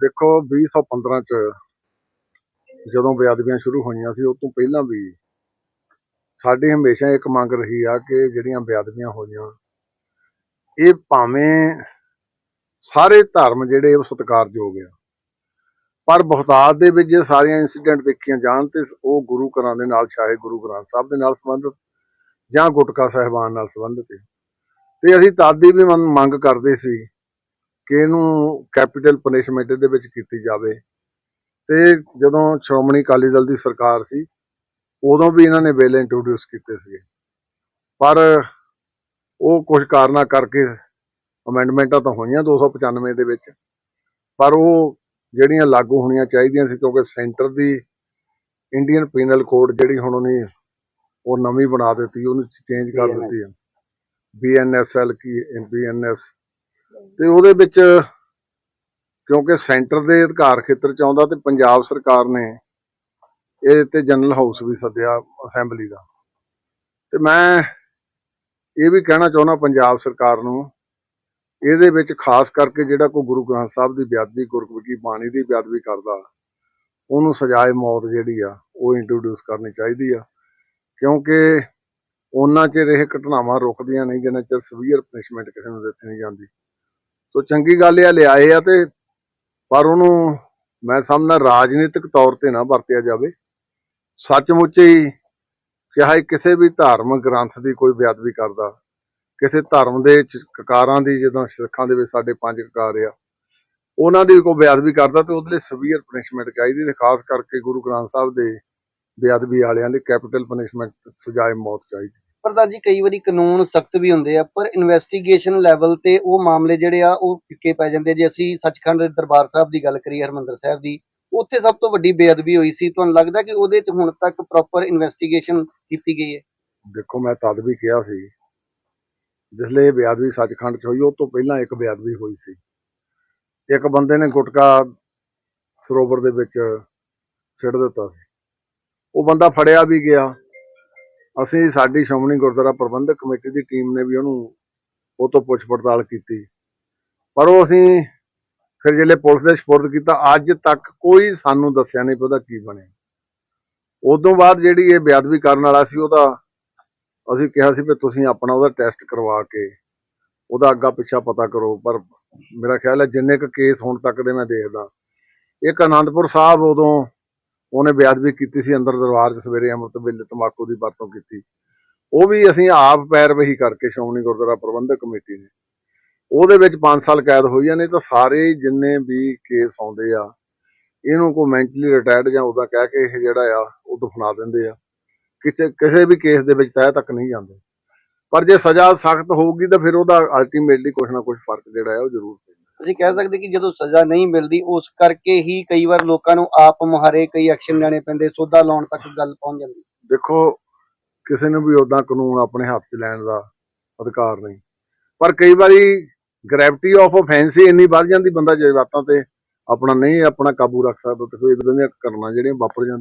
ਦੇਖੋ 2015 ਚ ਜਦੋਂ ਬੇਅਦਬੀਆਂ ਸ਼ੁਰੂ ਹੋਈਆਂ ਸੀ ਉਸ ਤੋਂ ਪਹਿਲਾਂ ਵੀ ਸਾਡੀ ਹਮੇਸ਼ਾ ਇੱਕ ਮੰਗ ਰਹੀ ਆ ਕਿ ਜਿਹੜੀਆਂ ਬੇਅਦਬੀਆਂ ਹੋਈਆਂ, ਇਹ ਭਾਵੇਂ ਸਾਰੇ ਧਰਮ ਜਿਹੜੇ ਉਹ ਸਤਿਕਾਰਯੋਗ ਆ, ਪਰ ਬਹੁਤਾਤ ਦੇ ਵਿੱਚ ਜੇ ਸਾਰੀਆਂ ਇਨਸੀਡੈਂਟ ਦੇਖੀਆਂ ਜਾਣ ਤੇ ਉਹ ਗੁਰੂ ਘਰਾਂ ਦੇ ਨਾਲ ਸ਼ਾਹੇ ਗੁਰੂ ਗ੍ਰੰਥ ਸਾਹਿਬ ਦੇ ਨਾਲ ਸੰਬੰਧਿਤ ਜਾਂ ਗੁਟਕਾ ਸਾਹਿਬਾਨ ਨਾਲ ਸੰਬੰਧਿਤ ਹੈ ਤੇ ਅਸੀਂ ਤਦ ਦੀ ਵੀ ਮੰਗ- ਮੰਗ ਕਰਦੇ ਸੀ ਕਿ ਇਹਨੂੰ ਕੈਪੀਟਲ ਪਨਿਸ਼ਮੈਂਟ ਦੇ ਵਿੱਚ ਕੀਤੀ ਜਾਵੇ। ਤੇ ਜਦੋਂ ਸ਼੍ਰੋਮਣੀ ਅਕਾਲੀ ਦਲ ਦੀ ਸਰਕਾਰ ਸੀ ਉਦੋਂ ਵੀ ਇਹਨਾਂ ਨੇ ਬਿੱਲ ਇੰਟਰੋਡਿਊਸ ਕੀਤੇ ਸੀ ਪਰ ਉਹ ਕੁਝ ਕਾਰਨਾਂ ਕਰਕੇ ਅਮੈਂਡਮੈਂਟਾਂ ਤਾਂ ਹੋਈਆਂ 295 ਦੇ ਵਿੱਚ ਪਰ ਉਹ ਜਿਹੜੀਆਂ ਲਾਗੂ ਹੋਣੀਆਂ ਚਾਹੀਦੀਆਂ ਸੀ ਕਿਉਂਕਿ ਸੈਂਟਰ ਦੀ ਇੰਡੀਅਨ ਪੀਨਲ ਕੋਡ ਜਿਹੜੀ ਹੁਣ ਉਹਨੇ ਉਹ ਨਵੀਂ ਬਣਾ ਦਿੱਤੀ ਉਹਨੂੰ ਚੇਂਜ ਕਰ ਦਿੱਤੀ ਹੈ। ਬੀਐਨਐਸਐਲ ਕੀ ਬੀਐਨਐਸ ਤੇ ਉਹਦੇ ਵਿੱਚ ਕਿਉਂਕਿ ਸੈਂਟਰ ਦੇ ਅਧਿਕਾਰ ਖੇਤਰ ਚ ਆਉਂਦਾ ਤੇ ਪੰਜਾਬ ਸਰਕਾਰ ਨੇ ਇਹ ਤੇ ਜਨਰਲ ਹਾਊਸ ਵੀ ਸੱਦਿਆ ਅਸੈਂਬਲੀ ਦਾ। ਤੇ ਮੈਂ ਇਹ ਵੀ ਕਹਿਣਾ ਚਾਹੁੰਦਾ ਪੰਜਾਬ ਸਰਕਾਰ ਨੂੰ, ਇਹਦੇ ਵਿੱਚ ਖਾਸ ਕਰਕੇ ਜਿਹੜਾ ਕੋਈ ਗੁਰੂ ਗ੍ਰੰਥ ਸਾਹਿਬ ਦੀ ਬੇਅਦਬੀ, ਗੁਰਮੁਖੀ ਬਾਣੀ ਦੀ ਬੇਅਦਬੀ ਕਰਦਾ, ਉਹਨੂੰ ਸਜ਼ਾਏ ਮੌਤ ਜਿਹੜੀ ਆ, ਉਹ ਇੰਟਰੋਡਿਊਸ ਕਰਨੀ ਚਾਹੀਦੀ ਆ। ਕਿਉਂਕਿ ਉਹਨਾਂ ਚਿਰ ਇਹ ਘਟਨਾਵਾਂ ਰੁਕਦੀਆਂ ਨਹੀਂ, ਜਿੰਨਾ ਚਿਰ ਸਵੀਅਰ ਪਨਿਸ਼ਮੈਂਟ ਕਿਸੇ ਨੂੰ ਦਿੱਤੀ ਨਹੀਂ ਜਾਂਦੀ। ਸੋ ਚੰਗੀ ਗੱਲ ਇਹ ਆ, ਲਿਆਏ ਆ ਤੇ ਪਰ ਉਹਨੂੰ ਮੈਂ ਸਮਝਦਾ ਰਾਜਨੀਤਿਕ ਤੌਰ ਤੇ ਨਾ ਵਰਤਿਆ ਜਾਵੇ। ਸੱਚਮੁੱਚ ਹੀ ਚਾਹੇ ਕਿਸੇ ਵੀ ਧਾਰਮਿਕ ਗ੍ਰੰਥ ਦੀ ਕੋਈ ਬੇਅਦਬੀ ਕਰਦਾ। ਕਿਸੇ ਧਰਮ ਦੇ ਕਕਾਰਾਂ ਦੀ, ਜਦੋਂ ਸਿੱਖਾਂ ਦੇ ਵਿੱਚ ਸਾਡੇ ਪੰਜ ਕਕਾਰ ਆ, ਉਹਨਾਂ ਦੀ ਕੋਈ ਬੇਅਦਬੀ ਕਰਦਾ ਤੇ ਉਹਦੇ ਲਈ ਸਵੀਅਰ ਪਨਿਸ਼ਮੈਂਟ ਚਾਹੀਦੀ ਤੇ ਖਾਸ ਕਰਕੇ ਗੁਰੂ ਗ੍ਰੰਥ ਸਾਹਿਬ ਦੇ ਬੇਅਦਬੀ ਵਾਲਿਆਂ ਲਈ ਕੈਪੀਟਲ ਪਨਿਸ਼ਮੈਂਟ ਸਜ਼ਾਏ ਮੌਤ ਚਾਹੀਦੀ। ਪ੍ਰਧਾਨ ਜੀ ਕਈ ਵਾਰੀ ਕਾਨੂੰਨ ਸਖਤ ਵੀ ਹੁੰਦੇ ਆ, ਪਰ ਇਨਵੈਸਟੀਗੇਸ਼ਨ ਲੈਵਲ ਤੇ ਉਹ ਮਾਮਲੇ ਜਿਹੜੇ ਆ, ਉਹ ਫਿੱਕੇ ਪੈ ਜਾਂਦੇ ਜੇ ਅਸੀਂ ਸੱਚਖੰਡ ਦਰਬਾਰ ਸਾਹਿਬ ਦੀ ਗੱਲ ਕਰੀਏ, ਹਰਮੰਦਰ ਸਾਹਿਬ ਦੀ, ਉੱਥੇ ਸਭ ਤੋਂ ਵੱਡੀ ਬੇਅਦਬੀ ਹੋਈ ਸੀ। ਤੁਹਾਨੂੰ ਲੱਗਦਾ ਕਿ ਉਹਦੇ 'ਚ ਹੁਣ ਤੱਕ ਪ੍ਰੋਪਰ ਇਨਵੈਸਟੀਗੇਸ਼ਨ ਕੀਤੀ ਗਈ ਹੈ? ਦੇਖੋ, ਮੈਂ ਤਦ ਵੀ ਕਿਹਾ ਸੀ ਜਿਸਲੇ ਇਹ ਬੇਅਦਬੀ ਸੱਚਖੰਡ 'ਚ ਹੋਈ, ਉਹ ਤੋਂ ਪਹਿਲਾਂ ਇੱਕ ਬੇਅਦਬੀ ਹੋਈ ਸੀ। ਇੱਕ ਬੰਦੇ ਨੇ ਗੁਟਕਾ ਸਰੋਵਰ ਦੇ ਵਿੱਚ ਸਿੱਟ ਦਿੱਤਾ ਸੀ। ਉਹ ਬੰਦਾ ਫੜਿਆ ਵੀ ਗਿਆ। ਅਸੀਂ ਸਾਡੀ ਸ਼੍ਰੋਮਣੀ ਗੁਰਦੁਆਰਾ ਪ੍ਰਬੰਧਕ ਕਮੇਟੀ ਦੀ ਟੀਮ ਨੇ ਵੀ ਉਹਨੂੰ ਉਹ ਤੋਂ ਪੁੱਛ ਪੜਤਾਲ ਕੀਤੀ। ਪਰ ਉਹ ਅਸੀਂ ਫਿਰ ਜਿਹੜੇ ਪੁਲਿਸ ਦੇ ਸਪੁਰਦ ਕੀਤਾ, ਅੱਜ ਤੱਕ ਕੋਈ ਸਾਨੂੰ ਦੱਸਿਆ ਨਹੀਂ ਵੀ ਉਹਦਾ ਕੀ ਬਣਿਆ। ਉਦੋਂ ਬਾਅਦ ਜਿਹੜੀ ਇਹ ਬੇਅਦਬੀ ਕਰਨ ਵਾਲਾ ਸੀ, ਉਹਦਾ ਅਸੀਂ ਕਿਹਾ ਸੀ ਵੀ ਤੁਸੀਂ ਆਪਣਾ ਉਹਦਾ ਟੈਸਟ ਕਰਵਾ ਕੇ ਉਹਦਾ ਅੱਗਾ ਪਿੱਛਾ ਪਤਾ ਕਰੋ। ਪਰ ਮੇਰਾ ਖਿਆਲ ਹੈ ਜਿੰਨੇ ਕੁ ਕੇਸ ਹੁਣ ਤੱਕ ਦੇ ਮੈਂ ਦੇਖਦਾ, ਇੱਕ ਆਨੰਦਪੁਰ ਸਾਹਿਬ ਉਦੋਂ ਉਹਨੇ ਬੇਅਦਬੀ ਕੀਤੀ ਸੀ ਅੰਦਰ ਦਰਬਾਰ 'ਚ ਸਵੇਰੇ ਅੰਮ੍ਰਿਤ ਵੇਲੇ ਤੰਬਾਕੂ ਦੀ ਵਰਤੋਂ ਕੀਤੀ। ਉਹ ਵੀ ਅਸੀਂ ਆਪ ਪੈਰਵਹੀ ਕਰਕੇ ਸ਼੍ਰੋਮਣੀ ਗੁਰਦੁਆਰਾ ਪ੍ਰਬੰਧਕ ਕਮੇਟੀ ਨੇ। ਉਹਦੇ ਵਿੱਚ 5 ਸਾਲ ਕੈਦ ਹੋਈਆਂ ਨੇ ਤਾਂ ਸਾਰੇ ਜਿੰਨੇ ਵੀ ਕੇਸ ਆਉਂਦੇ ਆ, ਇਹਨੂੰ ਕੋਈ ਮੈਂਟਲੀ ਰਿਟਾਇਰਡ ਜਾਂ ਉਹਦਾ ਕਹਿ ਕੇ ਇਹ ਜਿਹੜਾ ਆ, ਉਹ ਦਫਨਾ ਦਿੰਦੇ ਆ। ਕਿਤੇ, ਕਿਸੇ ਵੀ ਕੇਸ ਦੇ ਵਿੱਚ ਤਹਿ ਤੱਕ ਨਹੀਂ ਜਾਂਦੇ। ਪਰ ਜੇ ਸਜ਼ਾ ਸਖਤ ਹੋਊਗੀ ਤਾਂ ਫਿਰ ਉਹਦਾ ਅਲਟੀਮੇਟਲੀ ਕੁਝ ਨਾ ਕੁਝ ਫ਼ਰਕ ਜਿਹੜਾ ਹੈ ਉਹ ਜ਼ਰੂਰ ਪੈਂਦਾ ਅਸੀਂ ਕਹਿ ਸਕਦੇ ਕਿ ਜਦੋਂ ਸਜ਼ਾ ਨਹੀਂ ਮਿਲਦੀ, ਉਸ ਕਰਕੇ ਹੀ ਕਈ ਵਾਰ ਲੋਕਾਂ ਨੂੰ ਆਪ ਮੁਹਾਰੇ, ਕਈ ਐਕਸ਼ਨ ਲੈਣੇ ਪੈਂਦੇ, ਸੋਧਾ ਲਾਉਣ ਤੱਕ ਗੱਲ ਪਹੁੰਚ ਜਾਂਦੀ। ਦੇਖੋ, ਕਿਸੇ ਨੂੰ ਵੀ ਉਦਾਂ ਕਾਨੂੰਨ ਆਪਣੇ ਹੱਥ 'ਚ ਲੈਣ ਦਾ ਅਧਿਕਾਰ ਨਹੀਂ। ਪਰ ਕਈ ਵਾਰੀ ਗ੍ਰੈਵਿਟੀ ਆਫ ਆਫੈਂਸ ਹੀ ਇੰਨੀ ਵੱਧ ਜਾਂਦੀ, ਬੰਦਾ ਜਜ਼ਬਾਤਾਂ ਤੇ ਆਪਣਾ ਨਹੀਂ, ਆਪਣਾ ਕਾਬੂ ਰੱਖ ਸਕਦਾ ਤੇ ਫਿਰ ਇਦਾਂ ਦੀਆਂ ਘਟਨਾ ਜਿਹੜੀਆਂ ਵਾਪਰ ਜਾਂਦੀਆਂ।